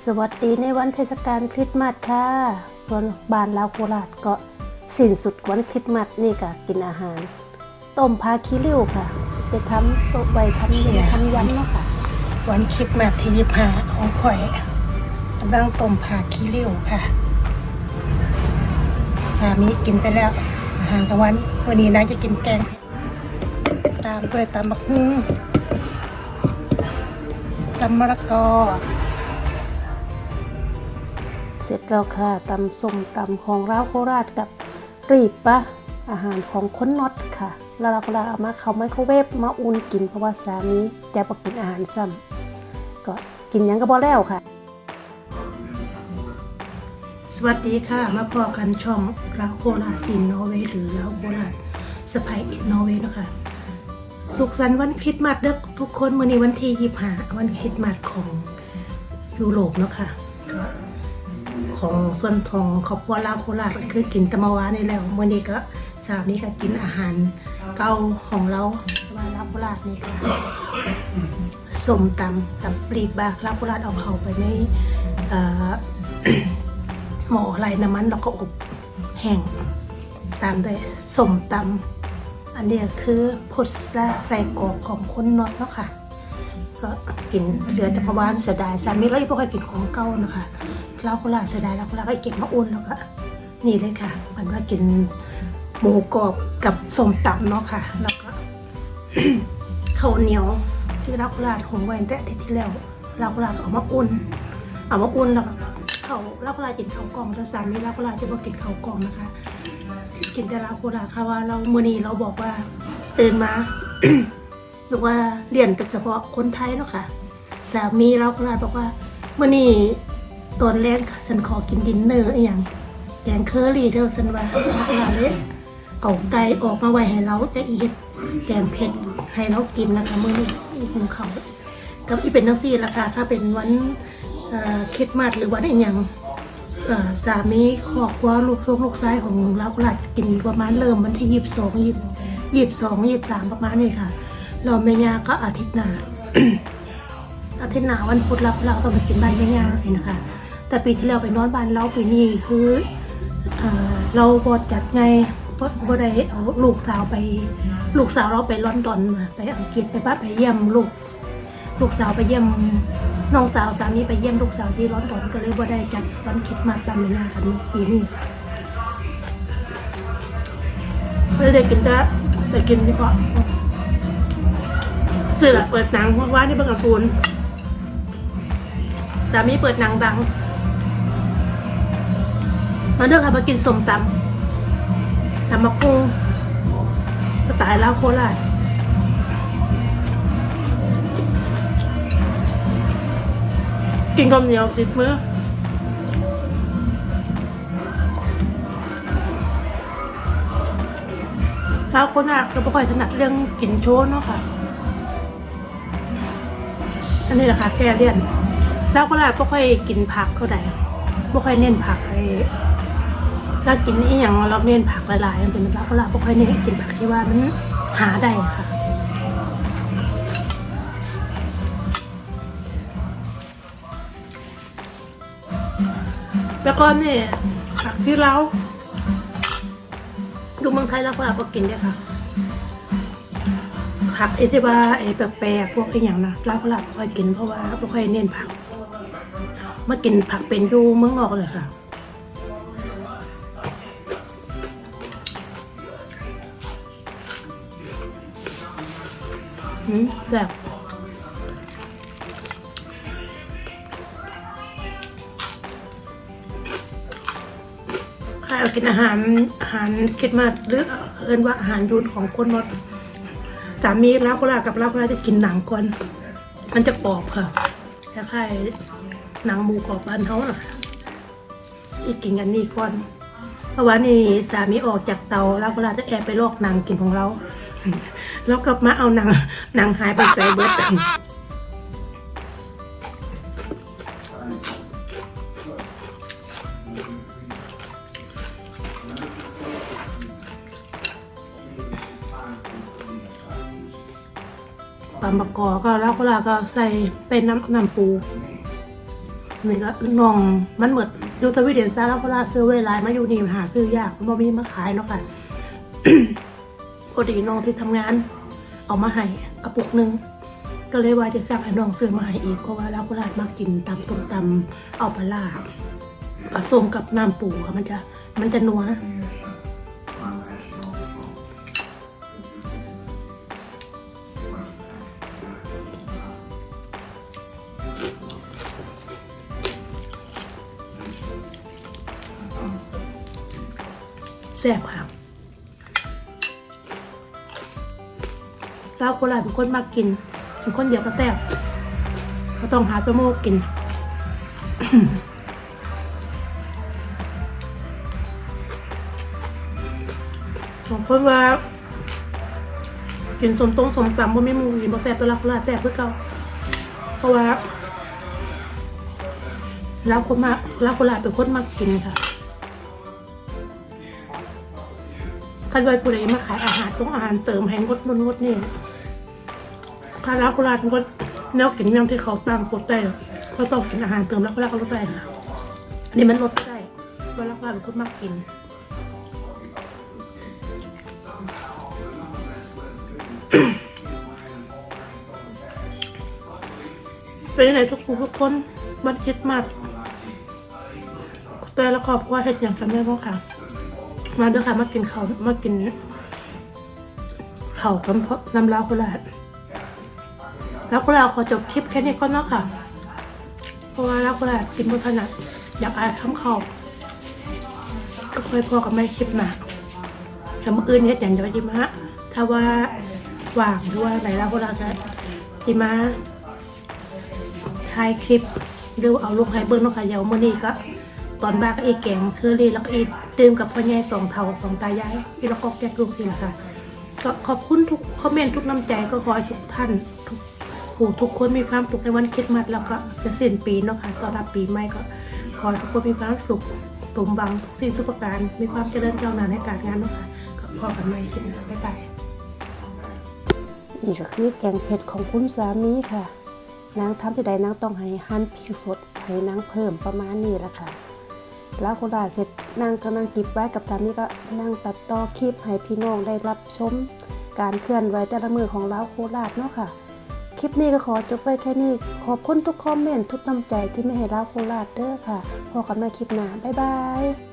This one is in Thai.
สวัสดีในวันเทศกาลคริสต์มาสค่ะ ส่วนบ้านลาวโคราชก็สิ้นสุดวันคริสต์มาสนี่ก็กินอาหาร ต้มพาคิริวค่ะจะทำต๊ะใบทำเนื้อทำยำเนาะค่ะ วันคริดมาสที่ยิบหาของข่อยตั้งต้มผักขี้ริ้วค่ะสามีกินไปแล้ว อาหารกลางวัน วันนี้นางจะกินแกง ตามด้วยตำบักหุ่งตำมะละกอ ร็จแล้วค่ะตำส้มตำของร้าวโคราชกับรีบปะอาหารของคนน็อตค่ะแล้วเราก็เลยเอามาเขาไมโครเวฟมาอุ่นกินเพราะว่าสามีจะบอกกินอาหารซ้ำก็กินยังก็พอแล้วค่ะ สวัสดีค่ะ มาพอกันช่องลาวโคราชอินนอร์เวย์หรือลาวโคราชสไปอินนอร์เวย์นะคะสุขสันต์วันคริดมาสเด้อทุกคนมื่อนี้วันที่ยิบหาวันคริดมาสของยุโรปเนาะค่ะก็ ของส่วนของครอบครัวลาวโคราชก็คือกินตะมาวานี่แล้วมื่อนี้ก็สามีก็กินอาหารเก่าของเราต่ว่าลาวโคราชนี่ค่ะสมตำกับปลีบากลาวโคราชเอาเข้าไปในหม้อไหลน้ำมันแล้วก็อบแห้งตามด้วยสมตำอันนี้คือพุทราใส่กรอกของคนนอตเนาะค่ะก็กินเหลือจากพะวานเสียดายสามีเราอีกพวกเคยกินของเก่านะคะ เราคนละเสียดายเราคนละก็เก็บมาอุ่นแล้วก็นี่เลยค่ะมันว่ากินหมูกรอบกับส้มตำเนาะค่ะ แล้วก็ข้าวเหนียวที่เราโคราชหงไว้ตั้งแต่อาทิตย์ที่แล้วเราโคราชก็เอามาอุ่นเอามาอุ่นแล้วก็เขาเราโคราชกินข้าวกล่องแต่สามีเราโคราชจะบอกกินข้าวกล่องนะคะ กินแต่เราโคราชค่ะว่า เราเมื่อนี้เราบอกว่าตื่นมาหรือว่าเรียนกับเฉพาะคนไทยเนาะค่ะ สามีเราโคราชบอกว่าเมื่อนี้ ตอนแรกฉันขอกินดินเนอร์อหย่างแกงเคอรี่เท่าฉันว่าเราโคราชเลยเอาไก่ออกมาไว้ให้เราจะอีเฮ็ดแกงเผ็ดให้เรากินนะคะมื้อนี้อีหุงเขาวกับอีเป็นทั้งสี่ราคาถ้าเป็นวันเอ่อคริดมาสหรือวันอะไรอย่างเอ่อสามีครอบครัวลูกลูกลูกชายของเราก็หลายกินประมาณเริ่มวันที่ยี่สิบสองยี่ยี่สิบสองยี่สิบสามประมาณนี้ค่ะเราแม่ยาก็อาทิตย์หน้า อาทิตย์หน้าวันพุธเราเราต้องไปกินบ้านแม่ยาสินะคะ แต่ปีที่แล้วไปนอนบ้านเราปีนี้คือเอ่อเราบอดจัดไงบ่บ่ได้เอาลูกสาวไป ลูกสาวเราไปลอนดอนไปอังกฤษไปบ้านไปเยี่ยมลูก ลูกสาวไปเยี่ยมน้องสาวสามีไปเยี่ยมลูกสาวที่ร้อนดอนก็เลยบ่ได้จัดวันคิดมาสบ้านแม่ย่ากันปีนี้ค่ได้กินแต่แต่กินเฉพาะสื่อละเปิดหนังว่าว่านี่เบิ่งกับปูนสามีเปิดหนังดัง มาเด้อค่ะมากินสมตำตำมะกุ้งสไตล์ลาวโคราชกินข้าวเหนียวติดมือถ้าคนอะก็ไม่ค่อยถนัดเรื่องกินโชว์เนาะค่ะ อันนี้แหละค่ะแกเลี่ยนแล้วคนอะไม่ค่อยกินผักเท่าไหร่ไม่ค่อยเน้นผักไอ้ ถ้ากินนี่อย่างเราเน้นผักหลายๆอย่างเป็นแล้วคนอะไม่ค่อยเน้นกินผักที่ว่ามันหาได้ค่ะแล้วก็เนี่ยผักที่เราดูเมืองไทยแล้วเราก็กินได้ค่ะผักไอ้ที่ว่าไอ้แปลกๆพวกไอ้อย่างนะเราก็เราค่อยกินเพราะว่าไม่ค่อยเน้นผักมากินผักเป็นดูเมืองนอกเลยค่ะ อืมแบบใครเอากินอาหารอาหารคิดมาหรือเอินว่าอาหารยูนของคนนอดสามีล้วก็ลากับเราก็ลาจะกินหนังก่อน มันจะกรอบค่ะคล้ายๆหนังหมูกรอบบ้านเขาน่ะอีกกินกันนี่ก่อน เพราะว่านี่สามีออกจากเตาแล้วก็ลาจะแอบไปลอกหนังกินของเรา แล้วกลับมาเอาหนังหนังหายไปใส่เบิร์ดปลาหมะกอก็แล้วก็ลาก็ใส่เป็นน้ำน้ำปูนี่ก็นองมันเหมือนอยู่สวีเดนซะแล้วเวลาซื้อเวลามาอยู่นี่หาซื้อยากบ่มีมาขายเนาะค่ะ พอดีน้องที่ทำงาน เอามาให้กระปุกหนึ่งก็เลยว่าจะสั่งให้น้องซื้อมาให้อีกเพราะว่าเราโคราชมากินตำส้มตำเอาปลาร้าผสมกับน้ำปูค่ะมันจะมันจะนัวแซ่บค่ะ เราโคราชเป็นคนมากกินเป็นคนเดียวก็แซ่บก็ต้องหาตัวโมกกินบางคนว่า กินสมต้งสมตำบ่ไม่มูกินบ่แซ่บแตัวเราโคราชแซ่บเพื่อเก่าเพราะว่าเราคนมากเราคราชเป็นคนมากกินค่ะคันไว้ผู้ใดมาขายอาหารต้องอาหารเติมให้งดนนงดนี่ คาราโคราชมันก็แนวกินยังที่เขาตั้งกดได้เขาต้องกินอาหารเติมแล้วก็ราก็ลดได้ค่ะอันนี้มันลดได้เพราะราคาเป็นคนมากกินเป็นยังไงทุกคนทุกคนวันคิดมาสแต่ละครอบครัวเห็ดอย่างกันแม่บ้างค่ะ มาด้วยค่ะมากินเขามากินเขากับน้ำลาวโคราช แล้วก็เราขอจบคลิปแค่นี้ก็นาะค่ะ เพราะว่าเราก็แหละกินบนถนัดอยากอ่านคำเขาก็ค่อยพอกับไม่คลิปหนักแต่เมื่อคืนเนี้อย่างเดียวจิมะถ้าว่าว่างหรือว่าอะไรเราก็เราจะจิมะถ่ายคลิปหรือเอาลงให้เบิ้งเนาะค่ะเดี๋ยวมื่อนี้ก็ตอนบ้าก็อีกแกงคือรีแล้วก็อีดื่มกับพ่อแย่สองเท่าสองตายายอีแล้วก็แกกลุงสิละค่ะก็ขอบคุณทุกคอมเมนต์ทุกน้ำใจก็ขอให้ทุกท่าน ผู้ทุกคนมีความสุขในวันคริสต์มาสแล้วก็จะสิ้นปีเนาะค่ะต้อนรับปีใหม่ก็ขอทุกคนมีความสุขสมหวังทุกสิ่งทุกประการ มีความเจริญก้าวหน้าในการงานเนาะค่ะก็พอกันใหม่คลิปหน้าบ๊ายบายนี่ก็คือแกงเผ็ดของคุณสามีค่ะนางทำจะได้นางต้องให้หั่นพริกสดให้นางเพิ่มประมาณนี้ละค่ะ แล้วโคราเสร็จนางกำลังจิบไว้กับตามนี้ก็นั่งตัดต่อคลิปให้พี่น้องได้รับชมการเคลื่อนไหวแต่ละมือของเราโคราชเนาะค่ะ ลิปนี้ก็ขอจบไปแค่นี้ ขอบคุณทุกคอมเมนต์ทุกน้ำใจที่ไม่ให้เราโคราชเด้อค่ะพอกันใหม่คลิปหน้าบ๊ายบาย